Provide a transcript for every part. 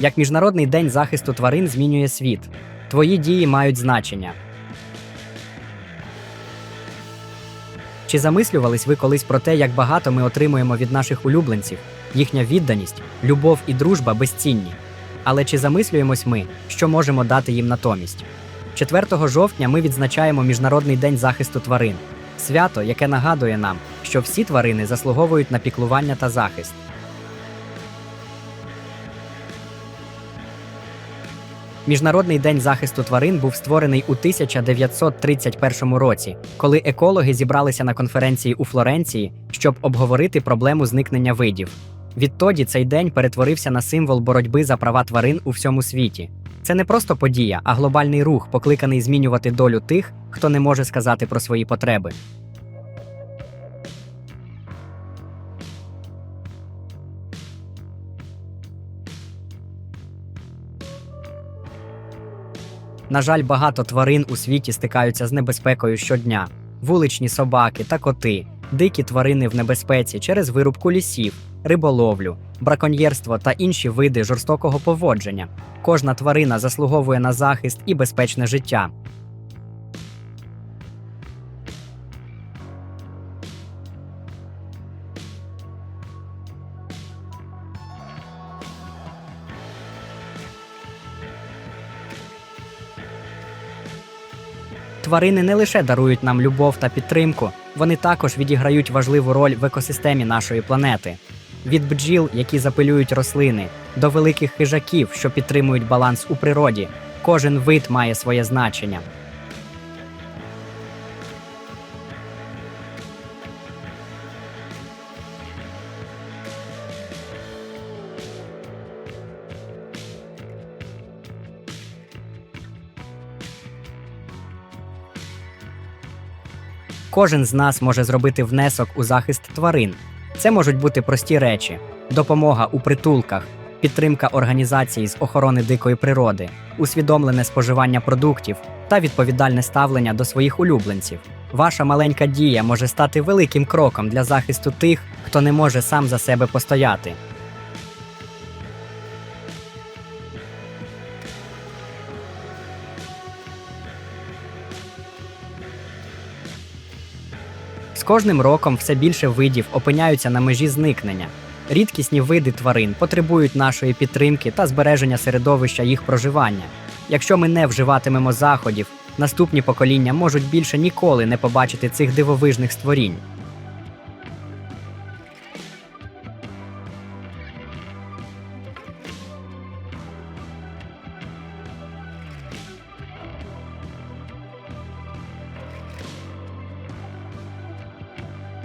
Як Міжнародний день захисту тварин змінює світ. Твої дії мають значення. Чи замислювались ви колись про те, як багато ми отримуємо від наших улюбленців? Їхня відданість, любов і дружба безцінні. Але чи замислюємось ми, що можемо дати їм натомість? 4 жовтня ми відзначаємо Міжнародний день захисту тварин, свято, яке нагадує нам, що всі тварини заслуговують на піклування та захист. Міжнародний день захисту тварин був створений у 1931 році, коли екологи зібралися на конференції у Флоренції, щоб обговорити проблему зникнення видів. Відтоді цей день перетворився на символ боротьби за права тварин у всьому світі. Це не просто подія, а глобальний рух, покликаний змінювати долю тих, хто не може сказати про свої потреби. На жаль, багато тварин у світі стикаються з небезпекою щодня: вуличні собаки та коти, дикі тварини в небезпеці через вирубку лісів, риболовлю, браконьєрство та інші види жорстокого поводження. Кожна тварина заслуговує на захист і безпечне життя. Тварини не лише дарують нам любов та підтримку, вони також відіграють важливу роль в екосистемі нашої планети. Від бджіл, які запилюють рослини, до великих хижаків, що підтримують баланс у природі, кожен вид має своє значення. Кожен з нас може зробити внесок у захист тварин. Це можуть бути прості речі: допомога у притулках, підтримка організацій з охорони дикої природи, усвідомлене споживання продуктів та відповідальне ставлення до своїх улюбленців. Ваша маленька дія може стати великим кроком для захисту тих, хто не може сам за себе постояти. З кожним роком все більше видів опиняються на межі зникнення. Рідкісні види тварин потребують нашої підтримки та збереження середовища їх проживання. Якщо ми не вживатимемо заходів, наступні покоління можуть більше ніколи не побачити цих дивовижних створінь.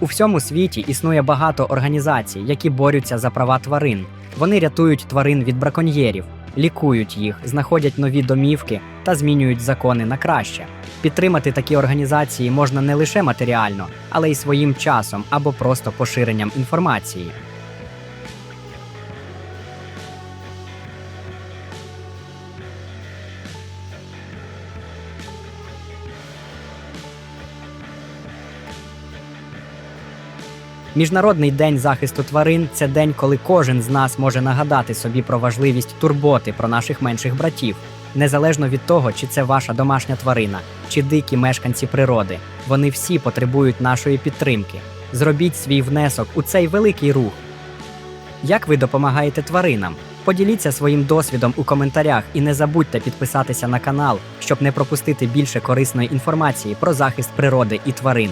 У всьому світі існує багато організацій, які борються за права тварин. Вони рятують тварин від браконьєрів, лікують їх, знаходять нові домівки та змінюють закони на краще. Підтримати такі організації можна не лише матеріально, але й своїм часом або просто поширенням інформації. Міжнародний день захисту тварин це день, коли кожен з нас може нагадати собі про важливість турботи про наших менших братів, незалежно від того, чи це ваша домашня тварина, чи дикі мешканці природи. Вони всі потребують нашої підтримки. Зробіть свій внесок у цей великий рух. Як ви допомагаєте тваринам? Поділіться своїм досвідом у коментарях і не забудьте підписатися на канал, щоб не пропустити більше корисної інформації про захист природи і тварин.